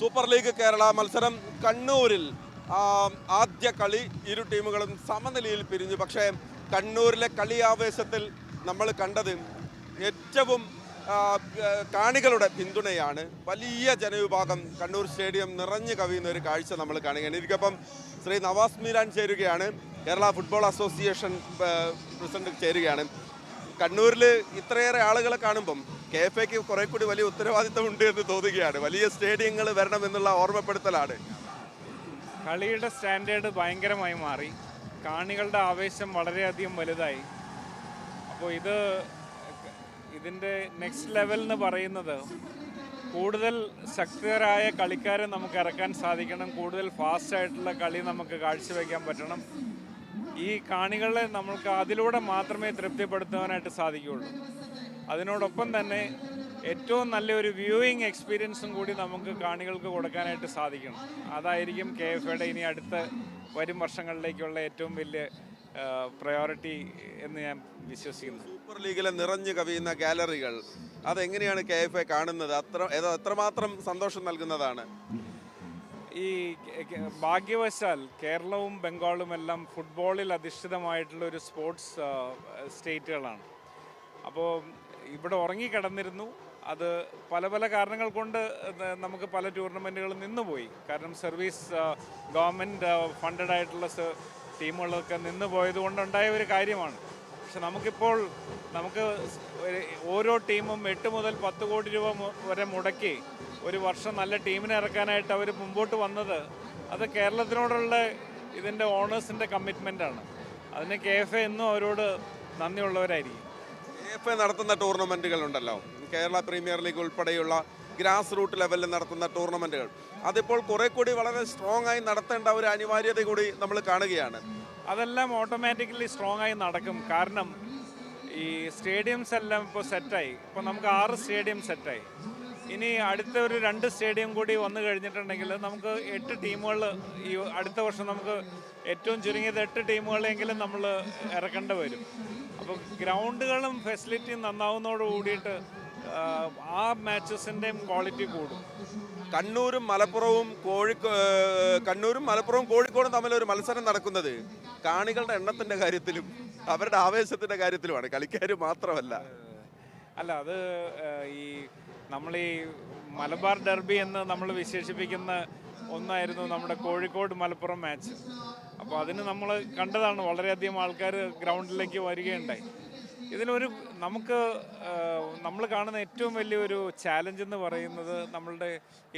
Super league Kerala മത്സരം കണ്ണൂരിൽ. ആദ്യ കളി ഇരു ടീമുകളും സമനിലയിൽ പിരിഞ്ഞു. പക്ഷേ കണ്ണൂരിലെ കളി ആവേശത്തിൽ നമ്മൾ കണ്ടത് ഏറ്റവും കാണികളുടെ പിന്തുണയാണ്. വലിയ ജനവിഭാഗം കണ്ണൂർ സ്റ്റേഡിയം നിറഞ്ഞു കവിയുന്ന ഒരു കാഴ്ച നമ്മൾ കാണുകയാണ്. ഇതിക്കൊപ്പം ശ്രീ നവാസ് മീരാൻ ചേരുകയാണ്. കേരള ഫുട്ബോൾ അസോസിയേഷൻ പ്രസിഡന്റ് ചേരുകയാണ്. കണ്ണൂരിൽ ഇത്രയേറെ ആളുകളെ കാണുമ്പം കെ എഫ് എക്ക് കുറെ കൂടി വലിയ ഉത്തരവാദിത്തം ഉണ്ട് എന്ന് തോന്നുകയാണ്. വലിയ സ്റ്റേഡിയങ്ങൾ വരണം എന്നുള്ള ഓർമ്മപ്പെടുത്തലാണ്. കളിയുടെ സ്റ്റാൻഡേർഡ് ഭയങ്കരമായി മാറി. കാണികളുടെ ആവേശം വളരെയധികം വലുതായി. അപ്പോൾ ഇത് ഇതിന്റെ നെക്സ്റ്റ് ലെവൽ എന്ന് പറയുന്നത് കൂടുതൽ ശക്തരായ കളിക്കാരെ നമുക്ക് ഇറക്കാൻ സാധിക്കണം. കൂടുതൽ ഫാസ്റ്റ് ആയിട്ടുള്ള കളി നമുക്ക് കാഴ്ചവെക്കാൻ പറ്റണം. ഈ കാണികളെ നമ്മൾക്ക് അതിലൂടെ മാത്രമേ തൃപ്തിപ്പെടുത്തുവാനായിട്ട് സാധിക്കുകയുള്ളൂ. അതിനോടൊപ്പം തന്നെ ഏറ്റവും നല്ലൊരു വ്യൂയിങ് എക്സ്പീരിയൻസും കൂടി നമുക്ക് കാണികൾക്ക് കൊടുക്കാനായിട്ട് സാധിക്കണം അതായിരിക്കും കെ എഫ് എയുടെ ഇനി അടുത്ത വരും വർഷങ്ങളിലേക്കുള്ള ഏറ്റവും വലിയ പ്രയോറിറ്റി എന്ന് ഞാൻ വിശ്വസിക്കുന്നു. സൂപ്പർ ലീഗിലെ നിറഞ്ഞു കവിയുന്ന ഗാലറികൾ അതെങ്ങനെയാണ് കെ എഫ് എ കാണുന്നത്? അത്ര എത്രമാത്രം സന്തോഷം നൽകുന്നതാണ്? ഈ ഭാഗ്യവശാൽ കേരളവും ബംഗാളും എല്ലാം ഫുട്ബോളിൽ അധിഷ്ഠിതമായിട്ടുള്ള ഒരു സ്പോർട്സ് സ്റ്റേറ്റുകളാണ്. അപ്പോൾ ഇവിടെ ഉറങ്ങിക്കിടന്നിരുന്നു. അത് പല പല കാരണങ്ങൾ കൊണ്ട് നമുക്ക് പല ടൂർണമെന്റുകളും നിന്നുപോയി. കാരണം സർവീസ് ഗവൺമെന്റ് ഫണ്ടഡ് ആയിട്ടുള്ള ടീമുകളൊക്കെ നിന്ന് പോയത് കൊണ്ടുണ്ടായ ഒരു കാര്യമാണ്. പക്ഷെ നമുക്കിപ്പോൾ നമുക്ക് ഓരോ ടീമും എട്ട് മുതൽ പത്ത് കോടി രൂപ വരെ മുടക്കി ഒരു വർഷം നല്ല ടീമിനെ ഇറക്കാനായിട്ട് അവർ മുമ്പോട്ട് വന്നത് അത് കേരളത്തിനോടുള്ള ഇതിന്റെ ഓണേഴ്സിന്റെ കമ്മിറ്റ്മെന്റാണ് അതിന് കെ എഫ് എന്നും അവരോട് നന്ദിയുള്ളവരായിരിക്കും. എഫ് എ നടത്തുന്ന ടൂർണമെന്റുകൾ ഉണ്ടല്ലോ കേരള പ്രീമിയർ ലീഗ് ഉൾപ്പെടെയുള്ള ഗ്രാസ് റൂട്ട് ലെവലിൽ നടത്തുന്ന ടൂർണമെന്റുകൾ അതിപ്പോൾ കുറെ കൂടി വളരെ സ്ട്രോങ് ആയി നടത്തേണ്ട ഒരു അനിവാര്യത കൂടി നമ്മൾ കാണുകയാണ്. അതെല്ലാം ഓട്ടോമാറ്റിക്കലി സ്ട്രോങ് ആയി നടക്കും. കാരണം ഈ സ്റ്റേഡിയംസ് എല്ലാം ഇപ്പോൾ സെറ്റായി ഇപ്പോൾ നമുക്ക് ആറ് സ്റ്റേഡിയം സെറ്റായി ഇനി അടുത്ത ഒരു രണ്ട് സ്റ്റേഡിയം കൂടി വന്നു കഴിഞ്ഞിട്ടുണ്ടെങ്കിൽ നമുക്ക് എട്ട് ടീമുകൾ ഈ അടുത്ത വർഷം നമുക്ക് ഏറ്റവും ചുരുങ്ങിയത് എട്ട് ടീമുകളെങ്കിലും നമ്മൾ ഇറക്കേണ്ടി വരും. അപ്പോൾ ഗ്രൗണ്ടുകളും ഫെസിലിറ്റിയും നന്നാവുന്നതോട് കൂടിയിട്ട് ആ, മാച്ചസിന്റെയും ക്വാളിറ്റി കൂടും. കണ്ണൂരും മലപ്പുറവും കോഴിക്കോ കണ്ണൂരും മലപ്പുറവും കോഴിക്കോടും തമ്മിലൊരു മത്സരം നടക്കുന്നത് കാണികളുടെ എണ്ണത്തിന്റെ കാര്യത്തിലും അവരുടെ ആവേശത്തിന്റെ കാര്യത്തിലുമാണ്. കളിക്കാർ മാത്രമല്ല. അല്ല അത് ഈ നമ്മൾ ഈ മലബാർ ഡെർബി എന്ന് നമ്മൾ വിശേഷിപ്പിക്കുന്ന ഒന്നായിരുന്നു നമ്മുടെ കോഴിക്കോട് മലപ്പുറം മാച്ച് അപ്പോൾ അതിന് നമ്മൾ കണ്ടതാണ് വളരെയധികം ആൾക്കാർ ഗ്രൗണ്ടിലേക്ക് വരികയുണ്ടായി. ഇതിലൊരു നമുക്ക് നമ്മൾ കാണുന്ന ഏറ്റവും വലിയൊരു ചാലഞ്ച് എന്ന് പറയുന്നത് നമ്മളുടെ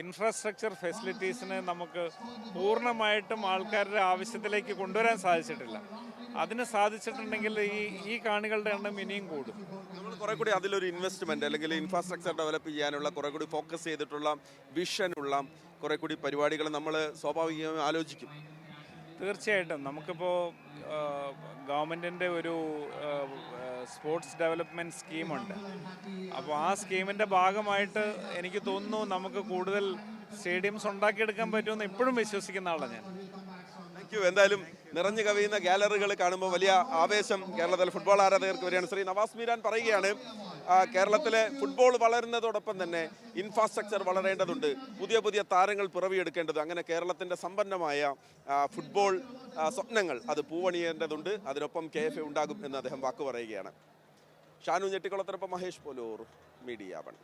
ഇൻഫ്രാസ്ട്രക്ചർ ഫെസിലിറ്റീസിനെ നമുക്ക് പൂർണമായിട്ടും ആൾക്കാരുടെ ആവശ്യത്തിലേക്ക് കൊണ്ടുവരാൻ സാധിച്ചിട്ടില്ല. അതിന് സാധിച്ചിട്ടുണ്ടെങ്കിൽ ഈ ഈ കാണികളുടെ എണ്ണം ഇനിയും കൂടും. നമ്മൾ കുറെ കൂടി അതിലൊരു ഇൻവെസ്റ്റ്മെന്റ് അല്ലെങ്കിൽ ഇൻഫ്രാസ്ട്രക്ചർ ഡെവലപ്പ് ചെയ്യാനുള്ള കുറെ കൂടി ഫോക്കസ് ചെയ്തിട്ടുള്ള വിഷനുള്ള കുറെ കൂടി പരിപാടികൾ നമ്മൾ സ്വാഭാവികമായും ആലോചിക്കും. തീർച്ചയായിട്ടും. നമുക്കിപ്പോൾ ഗവൺമെന്റിന്റെ ഒരു സ്പോർട്സ് ഡെവലപ്മെന്റ് സ്കീമുണ്ട്. അപ്പോൾ ആ സ്കീമിന്റെ ഭാഗമായിട്ട് എനിക്ക് തോന്നുന്നു നമുക്ക് കൂടുതൽ സ്റ്റേഡിയംസ് ഉണ്ടാക്കിയെടുക്കാൻ പറ്റുമെന്ന് ഇപ്പോഴും വിശ്വസിക്കുന്ന ആളാണ് ഞാൻ. എന്തായാലും നിറഞ്ഞു കവിയുന്ന ഗാലറികൾ കാണുമ്പോൾ വലിയ ആവേശം കേരളത്തിലെ ഫുട്ബോൾ ആരാധകർക്ക് വരികയാണ്. ശ്രീ നവാസ് മീരാൻ പറയുകയാണ് കേരളത്തിലെ ഫുട്ബോൾ വളരുന്നതോടൊപ്പം തന്നെ ഇൻഫ്രാസ്ട്രക്ചർ വളരേണ്ടതുണ്ട്. പുതിയ പുതിയ താരങ്ങൾ പിറവിയെടുക്കേണ്ടത് അങ്ങനെ കേരളത്തിന്റെ സമ്പന്നമായ ഫുട്ബോൾ സ്വപ്നങ്ങൾ അത് പൂവണിയേണ്ടതുണ്ട്. അതിനൊപ്പം കെ എഫ് ഉണ്ടാകും എന്ന് അദ്ദേഹം വാക്കു പറയുകയാണ്. ഷാനു ഞെട്ടിക്കുളത്തിനൊപ്പം മഹേഷ് പോലൂർ മീഡിയ വൺ.